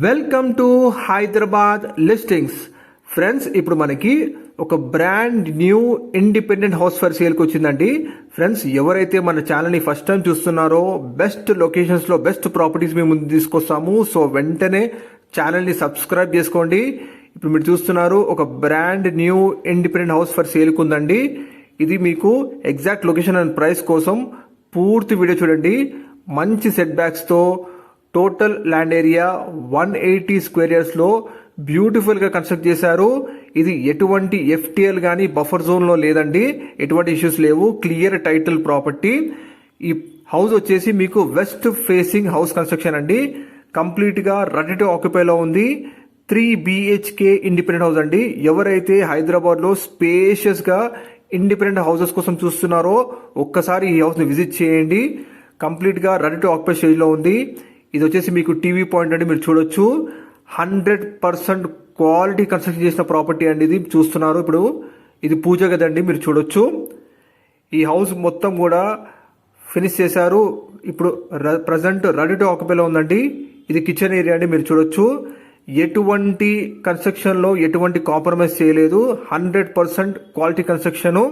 Welcome to Hyderabad listings friends ఇప్పుడు మనకి ఒక brand new independent house for సేల్కి వచ్చిందండి. ఫ్రెండ్స్ ఎవరైతే మన ఛానల్ని ఫస్ట్ టైం చూస్తున్నారో బెస్ట్ లొకేషన్స్లో బెస్ట్ ప్రాపర్టీస్ మేము ముందు తీసుకొస్తాము. సో వెంటనే ఛానల్ని సబ్స్క్రైబ్ చేసుకోండి. ఇప్పుడు మీరు చూస్తున్నారు ఒక brand new independent house for సేల్కి ఉందండి. ఇది మీకు ఎగ్జాక్ట్ లొకేషన్ అండ్ ప్రైస్ కోసం పూర్తి వీడియో చూడండి. మంచి set బ్యాక్స్తో total land area one eighty square ఇయర్స్లో బ్యూటిఫుల్గా కన్స్ట్రక్ట్ చేశారు. ఇది ఎటువంటి ఎఫ్టీఎల్ కానీ బఫర్ జోన్లో లేదండి. ఎటువంటి ఇష్యూస్ లేవు. Clear title property. ఈ హౌస్ వచ్చేసి మీకు వెస్ట్ ఫేసింగ్ హౌస్ కన్స్ట్రక్షన్ అండి. కంప్లీట్గా రెడీ టు ఆక్యుపైలో ఉంది. త్రీ బిహెచ్కే ఇండిపెండెంట్ హౌస్ అండి. ఎవరైతే హైదరాబాద్లో స్పేషియస్గా ఇండిపెండెంట్ హౌసెస్ కోసం చూస్తున్నారో ఒక్కసారి ఈ హౌస్ని విజిట్ చేయండి. కంప్లీట్గా రెడీ టు ఆక్యుపై స్టేజ్లో ఉంది. ఇది వచ్చేసి మీకు టీవీ పాయింట్ అండి మీరు చూడొచ్చు. హండ్రెడ్ పర్సెంట్ క్వాలిటీ కన్స్ట్రక్షన్ చేసిన ప్రాపర్టీ అండి ఇది. చూస్తున్నారు ఇప్పుడు. ఇది పూజ గదండి మీరు చూడొచ్చు. ఈ హౌస్ మొత్తం కూడా ఫినిష్ చేశారు. ఇప్పుడు ప్రజెంట్ రెడీ టు ఆక్యుపైలో ఉందండి. ఇది కిచెన్ ఏరియా అండి మీరు చూడొచ్చు. ఎటువంటి కన్స్ట్రక్షన్లో ఎటువంటి కాంప్రమైజ్ చేయలేదు. Hundred percent quality construction.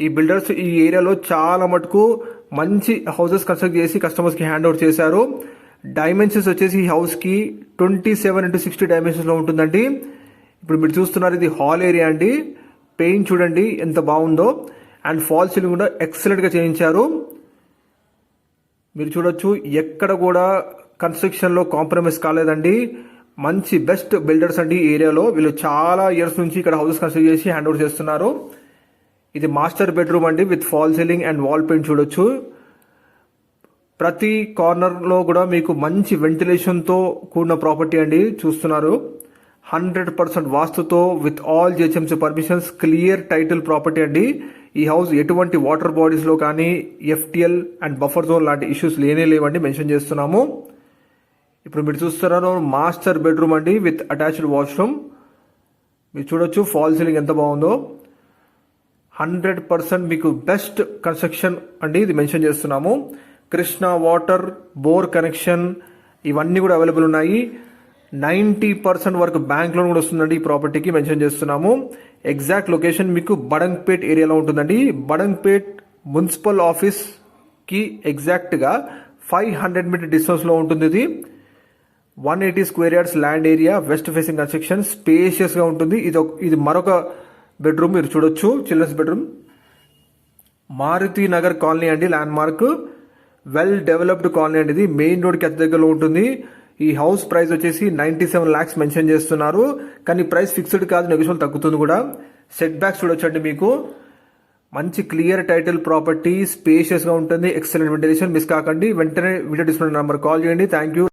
ఈ బిల్డర్స్ ఈ ఏరియాలో చాలా మటుకు మంచి హౌసెస్ కన్స్ట్రక్ట్ చేసి కస్టమర్స్కి హ్యాండ్ ఓవర్ చేశారు. డైమెన్షన్స్ వచ్చేసి ఈ హౌస్కి ట్వంటీ సెవెన్ ఇంటూ సిక్స్టీ డైమెన్షన్స్లో ఉంటుందండి. ఇప్పుడు మీరు చూస్తున్నారు ఇది హాల్ ఏరియా అండి. పెయింట్ చూడండి ఎంత బాగుందో. అండ్ ఫాల్ సీలింగ్ కూడా ఎక్సలెంట్గా చేయించారు. మీరు చూడొచ్చు ఎక్కడ కూడా కన్స్ట్రక్షన్లో కాంప్రమైజ్ కాలేదండి. మంచి బెస్ట్ బిల్డర్స్ అండి ఏరియాలో వీళ్ళు చాలా ఇయర్స్ నుంచి ఇక్కడ హౌసెస్ కన్స్ట్రక్ట్ చేసి హ్యాండ్ ఓవర్ చేస్తున్నారు. ఇది మాస్టర్ బెడ్రూమ్ అండి with false ceiling and wall paint చూడొచ్చు. ప్రతి కార్నర్లో కూడా మీకు మంచి వెంటిలేషన్తో కూడిన ప్రాపర్టీ అండి చూస్తున్నారు. Hundred percent వాస్తుతో with all GHMC permissions clear title property అండి. ఈ హౌస్ ఎటువంటి వాటర్ బాడీస్లో కానీ ఎఫ్టిఎల్ అండ్ బఫర్ జోన్ లాంటి ఇష్యూస్ లేనే లేవండి మెన్షన్ చేస్తున్నాము. ఇప్పుడు మీరు చూస్తున్నారు మాస్టర్ బెడ్రూమ్ అండి విత్ అటాచ్డ్ వాష్రూమ్ మీరు చూడొచ్చు ఫాల్ సీలింగ్ ఎంత బాగుందో. హండ్రెడ్ పర్సెంట్ మీకు బెస్ట్ కన్స్ట్రక్షన్ అండి ఇది మెన్షన్ చేస్తున్నాము. కృష్ణ వాటర్ బోర్ కనెక్షన్ ఇవన్నీ కూడా అవైలబుల్ ఉన్నాయి. నైంటీ పర్సెంట్ వరకు బ్యాంక్ లోన్ కూడా వస్తుందండి ఈ ప్రాపర్టీకి మెన్షన్ చేస్తున్నాము. ఎగ్జాక్ట్ లొకేషన్ మీకు బడంగ్పేట్ ఏరియాలో ఉంటుందండి. బడంగ్పేట్ మున్సిపల్ ఆఫీస్కి ఎగ్జాక్ట్గా ఫైవ్ హండ్రెడ్ మీటర్ డిస్టెన్స్లో ఉంటుంది ఇది. One eighty square yards land area west facing construction స్పేషియస్గా ఉంటుంది. ఇది ఒక- ఇది మరొక బెడ్రూమ్ మీరు చూడొచ్చు children's bedroom. Maruti Nagar colony అండి landmark well developed colony అండి ఇది మెయిన్ రోడ్కి అతి దగ్గరలో ఉంటుంది. ఈ హౌస్ ప్రైస్ వచ్చేసి నైంటీ సెవెన్ ల్యాక్స్ మెన్షన్ చేస్తున్నారు. కానీ ప్రైస్ ఫిక్స్డ్ కాదు నెగోషియల్ తగ్గుతుంది కూడా. సెట్ బ్యాక్స్ చూడొచ్చండి మీకు. మంచి క్లియర్ టైటిల్ ప్రాపర్టీ స్పేషియస్గా ఉంటుంది. ఎక్సలెంట్ వెంటిలేషన్ మిస్ కాకండి. వెంటనే వీడియో డిస్ప్లే నెంబర్ కాల్ చేయండి. Thank you